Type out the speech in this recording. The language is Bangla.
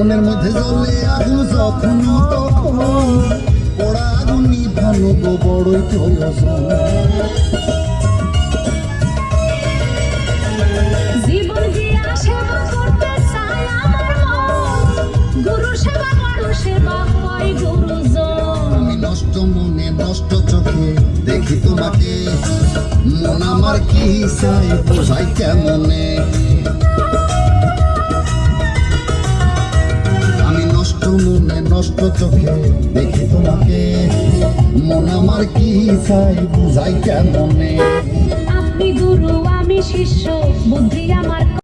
মনের মধ্যে জ্বলে আগুন যখন তখন নিভানো বড়ই প্রয়োজন জীবন দিয়া সেবা করতে চায় আমার গুরু সেবা করো সেবা হয় গুরুজন। আমি নষ্ট মনে নষ্ট চোখে দেখি তোমাকে। মন আমার কি চাই বোঝাই কেমনে? আমি নষ্ট মনে নষ্ট চোখে দেখি তোমাকে। মন আমার কি চাই বুঝাই কেমনে? আপনি গুরু আমি শিষ্য বুদ্ধি আমার